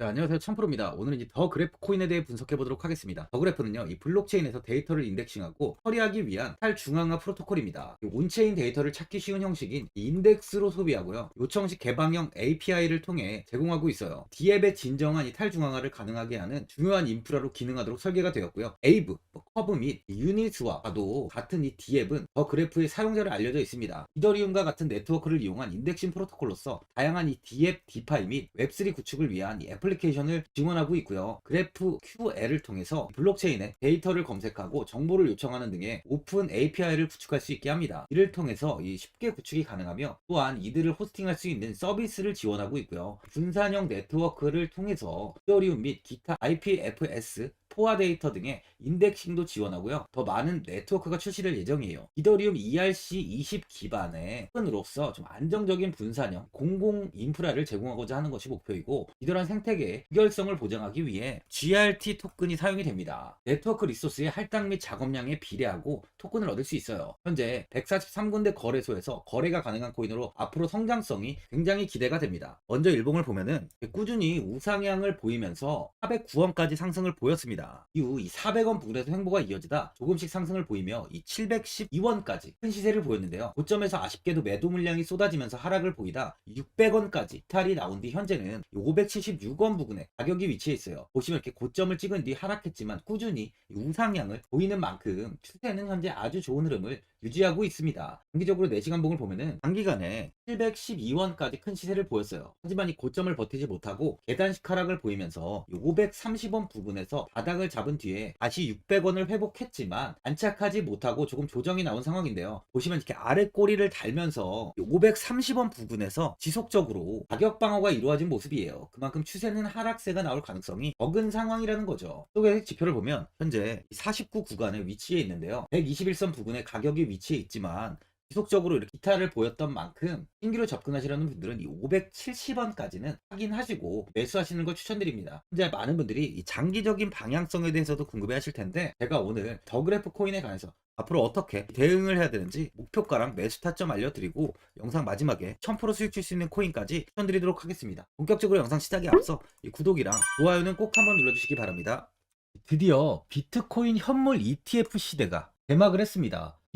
네, 안녕하세요. 참프로입니다. 오늘은 이제 더 그래프 코인에 대해 분석해 보도록 하겠습니다. 더 그래프는요, 이 블록체인에서 데이터를 인덱싱하고 처리하기 위한 탈중앙화 프로토콜입니다. 이 온체인 데이터를 찾기 쉬운 형식인 인덱스로 소비하고요. 요청식 개방형 API를 통해 제공하고 있어요. D앱의 진정한 이 탈중앙화를 가능하게 하는 중요한 인프라로 기능하도록 설계가 되었고요. 에이브, 뭐 커브 및 유니스와도 같은 이 D앱은 더 그래프의 사용자를 알려져 있습니다. 이더리움과 같은 네트워크를 이용한 인덱싱 프로토콜로서 다양한 이 D앱, 디파이 및 웹3 구축을 위한 이 애플 리케이션을 지원하고 있고요. 그래프 QL을 통해서 블록체인에 데이터를 검색하고 정보를 요청하는 등의 오픈 API를 구축할 수 있게 합니다. 이를 통해서 이 쉽게 구축이 가능하며 또한 이들을 호스팅할 수 있는 서비스를 지원하고 있고요. 분산형 네트워크를 통해서 이더리움 및 기타 IPFS 포화 데이터 등의 인덱싱도 지원하고요. 더 많은 네트워크가 출시될 예정이에요. 이더리움 ERC20 기반의 토큰으로서 좀 안정적인 분산형 공공 인프라를 제공하고자 하는 것이 목표이고 이러한 생태계의 유결성을 보장하기 위해 GRT 토큰이 사용이 됩니다. 네트워크 리소스의 할당 및 작업량에 비례하고 토큰을 얻을 수 있어요. 현재 143군데 거래소에서 거래가 가능한 코인으로 앞으로 성장성이 굉장히 기대가 됩니다. 먼저 일봉을 보면은 꾸준히 우상향을 보이면서 409원까지 상승을 보였습니다. 이후 이 400원 부근에서 횡보가 이어지다 조금씩 상승을 보이며 이 712원까지 큰 시세를 보였는데요. 고점에서 아쉽게도 매도 물량이 쏟아지면서 하락을 보이다 600원까지 탈이 나온 뒤 현재는 576원 부근에 가격이 위치해 있어요. 보시면 이렇게 고점을 찍은 뒤 하락했지만 꾸준히 이 우상향을 보이는 만큼 추세는 현재 아주 좋은 흐름을 유지하고 있습니다. 단기적으로 4시간 봉을 보면은 단기간에 712원까지 큰 시세를 보였어요. 하지만 이 고점을 버티지 못하고 계단식 하락을 보이면서 530원 부근에서 바닥을 잡은 뒤에 다시 600원을 회복했지만 안착하지 못하고 조금 조정이 나온 상황인데요. 보시면 이렇게 아래 꼬리를 달면서 530원 부근에서 지속적으로 가격 방어가 이루어진 모습이에요. 그만큼 추세는 하락세가 나올 가능성이 적은 상황이라는 거죠. 속의 지표를 보면 현재 49 구간에 위치해 있는데요. 121선 부근에 가격이 위치해 있지만 지속적으로 이렇게 기타를 보였던 만큼 신규로 접근하시려는 분들은 이 570원까지는 확인하시고 매수하시는 걸 추천드립니다. 현재 많은 분들이 이 장기적인 방향성에 대해서도 궁금해 하실 텐데 제가 오늘 더 그래프 코인에 관해서 앞으로 어떻게 대응을 해야 되는지 목표가랑 매수 타점 알려드리고 영상 마지막에 1000% 수익 줄 수 있는 코인까지 추천드리도록 하겠습니다. 본격적으로 영상 시작에 앞서 이 구독이랑 좋아요는 꼭 한번 눌러주시기 바랍니다. 드디어 비트코인 현물 ETF 시대가 개막을 했습니다.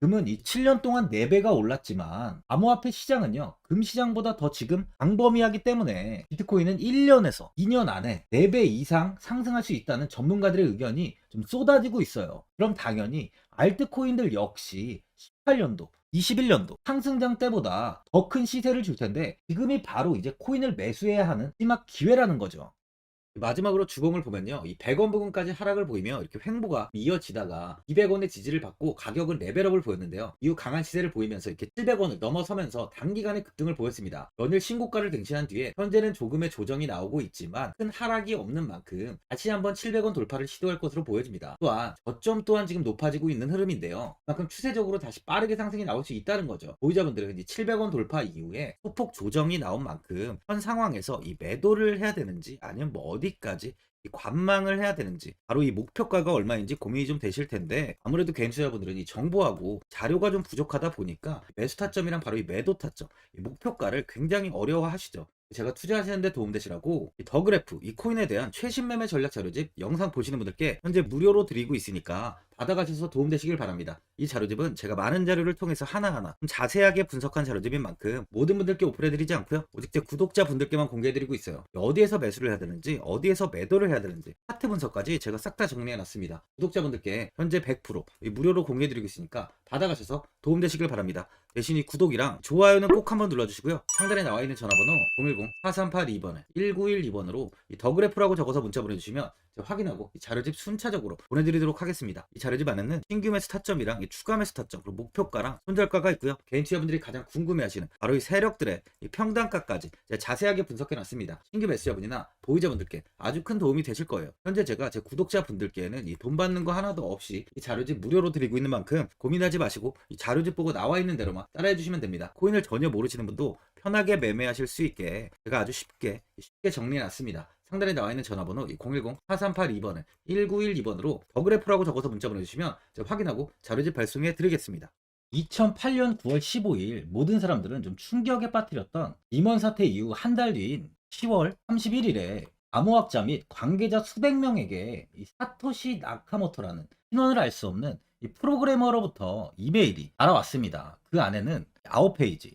금은 이 7년 동안 4배가 올랐지만 암호화폐 시장은요 금 시장보다 더 지금 광범위하기 때문에 비트코인은 1년에서 2년 안에 4배 이상 상승할 수 있다는 전문가들의 의견이 좀 쏟아지고 있어요. 그럼 당연히 알트코인들 역시 18년도 21년도 상승장 때보다 더 큰 시세를 줄 텐데 지금이 바로 이제 코인을 매수해야 하는 마지막 기회라는 거죠 마지막으로 주봉을 보면요. 이 100원 부근까지 하락을 보이며 이렇게 횡보가 이어지다가 200원의 지지를 받고 가격은 레벨업을 보였는데요. 이후 강한 시세를 보이면서 이렇게 700원을 넘어서면서 단기간에 급등을 보였습니다. 연일 신고가를 갱신한 뒤에 현재는 조금의 조정이 나오고 있지만 큰 하락이 없는 만큼 다시 한번 700원 돌파를 시도할 것으로 보여집니다. 또한 저점 또한 지금 높아지고 있는 흐름인데요. 그만큼 추세적으로 다시 빠르게 상승이 나올 수 있다는 거죠. 보유자분들은 이 700원 돌파 이후에 소폭 조정이 나온 만큼 현 상황에서 이 매도를 해야 되는지 아니면 뭐 어디 까지 이 관망을 해야 되는지 바로 이 목표가가 얼마인지 고민이 좀 되실 텐데 아무래도 개인 투자자분들은 이 정보하고 자료가 좀 부족하다 보니까 매수 타점이랑 바로 이 매도 타점 이 목표가를 굉장히 어려워하시죠. 제가 투자하시는데 도움되시라고 이 더그래프 이 코인에 대한 최신 매매 전략 자료집 영상 보시는 분들께 현재 무료로 드리고 있으니까 받아가셔서 도움되시길 바랍니다. 이 자료집은 제가 많은 자료를 통해서 하나하나 좀 자세하게 분석한 자료집인 만큼 모든 분들께 오픈해드리지 않고요. 오직 제 구독자분들께만 공개해드리고 있어요. 어디에서 매수를 해야 되는지 어디에서 매도를 해야 되는지 차트 분석까지 제가 싹 다 정리해놨습니다. 구독자분들께 현재 100%이 무료로 공개해드리고 있으니까 받아가셔서 도움되시길 바랍니다. 대신 이 구독이랑 좋아요는 꼭 한번 눌러주시고요. 상단에 나와 있는 전화번호 010-4382번에 1912번으로 이 더그래프라고 적어서 문자 보내주시면 확인하고 이 자료집 순차적으로 보내드리도록 하겠습니다. 이 자료집 안에는 신규 매수 타점이랑 이 추가 매수 타점 그리고 목표가랑 손절가가 있고요. 개인 투자분들이 가장 궁금해하시는 바로 이 세력들의 이 평단가까지 자세하게 분석해놨습니다. 신규 매수자분이나 보유자분들께 아주 큰 도움이 되실 거예요. 현재 제가 제 구독자분들께는 이 돈 받는 거 하나도 없이 이 자료집 무료로 드리고 있는 만큼 고민하지 마시고 이 자료집 보고 나와 있는 대로만 따라해 주시면 됩니다. 코인을 전혀 모르시는 분도 편하게 매매하실 수 있게 제가 아주 쉽게 쉽게 정리해놨습니다. 상단에 나와 있는 전화번호 010-4382번에 1912번으로 더그래프라고 적어서 문자 보내주시면 확인하고 자료집 발송해 드리겠습니다. 2008년 9월 15일 모든 사람들은 좀 충격에 빠뜨렸던 임원 사태 이후 한 달 뒤인 10월 31일에 암호학자 및 관계자 수백 명에게 이 사토시 나카모토라는 신원을 알 수 없는 이 프로그래머로부터 이메일이 알아왔습니다. 그 안에는 9페이지,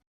이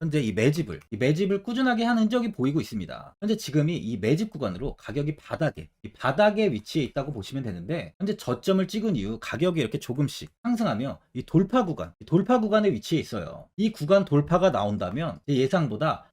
현재 이 매집을 이 매집을 꾸준하게 한 흔적이 보이고 있습니다. 현재 지금이 이 매집 구간으로 가격이 바닥에 이 바닥에 위치해 있다고 보시면 되는데 현재 저점을 찍은 이후 가격이 이렇게 조금씩 상승하며 이 돌파 구간 이 돌파 구간에 위치해 있어요. 이 구간 돌파가 나온다면 제 예상보다